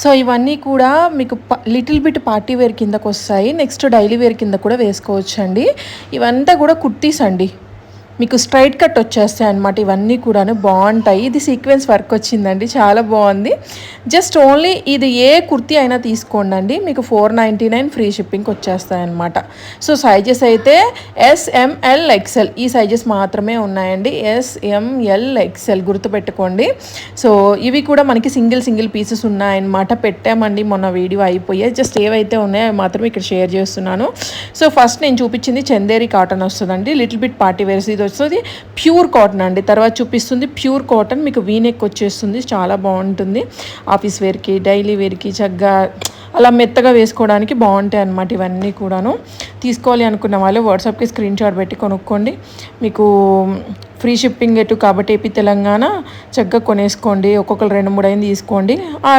So ఇవన్నీ కూడా మీకు లిటిల్ బిట్ పార్టీ వేర్ కిందకు వస్తాయి నెక్స్ట్ డైలీ వేర్ కింద కూడా వేసుకోవచ్చు అండి ఇవంతా కూడా కుర్తీస్ అండి. మీకు స్ట్రైట్ కట్ వచ్చేస్తాయి అనమాట ఇవన్నీ కూడాను బాగుంటాయి. ఇది సీక్వెన్స్ వర్క్ వచ్చిందండి. చాలా బాగుంది. జస్ట్ ఓన్లీ ఇది ఏ కుర్తీ అయినా తీసుకోండి అండి మీకు ఫోర్ నైంటీ నైన్ ఫ్రీ షిప్పింగ్కి వచ్చేస్తాయి అనమాట సో సైజెస్ అయితే ఎస్ఎంఎల్ ఎక్సెల్ ఈ సైజెస్ మాత్రమే ఉన్నాయండి. ఎస్ఎంఎల్ ఎక్సెల్ గుర్తుపెట్టుకోండి. సో ఇవి కూడా మనకి సింగిల్ సింగిల్ పీసెస్ ఉన్నాయన్నమాట. పెట్టామండి. మొన్న వీడియో అయిపోయాయి జస్ట్ ఏవైతే ఉన్నాయో అవి మాత్రం ఇక్కడ షేర్ చేస్తున్నాను. సో ఫస్ట్ నేను చూపించింది చందేరి కాటన్ వస్తుందండి. లిటిల్ బిట్ పార్టీ వేర్స్ ఇది సో ఇది ప్యూర్ కాటన్ అండి. తర్వాత చూపిస్తుంది. ప్యూర్ కాటన్ మీకు వీనెక్ వచ్చేస్తుంది. చాలా బాగుంటుంది. ఆఫీస్ వేర్కి డైలీ వేర్కి చక్కగా అలా మెత్తగా వేసుకోవడానికి బాగుంటాయి అన్నమాట ఇవన్నీ కూడాను. తీసుకోవాలి అనుకున్న వాళ్ళు వాట్సాప్కి స్క్రీన్ షాట్ పెట్టి కొనుక్కోండి. మీకు ఫ్రీ షిప్పింగ్ ఎటు కాబట్టి ఏపీ తెలంగాణ చక్కగా కొనేసుకోండి. ఒక్కొక్కరు రెండు మూడు అయింది తీసుకోండి. ఆ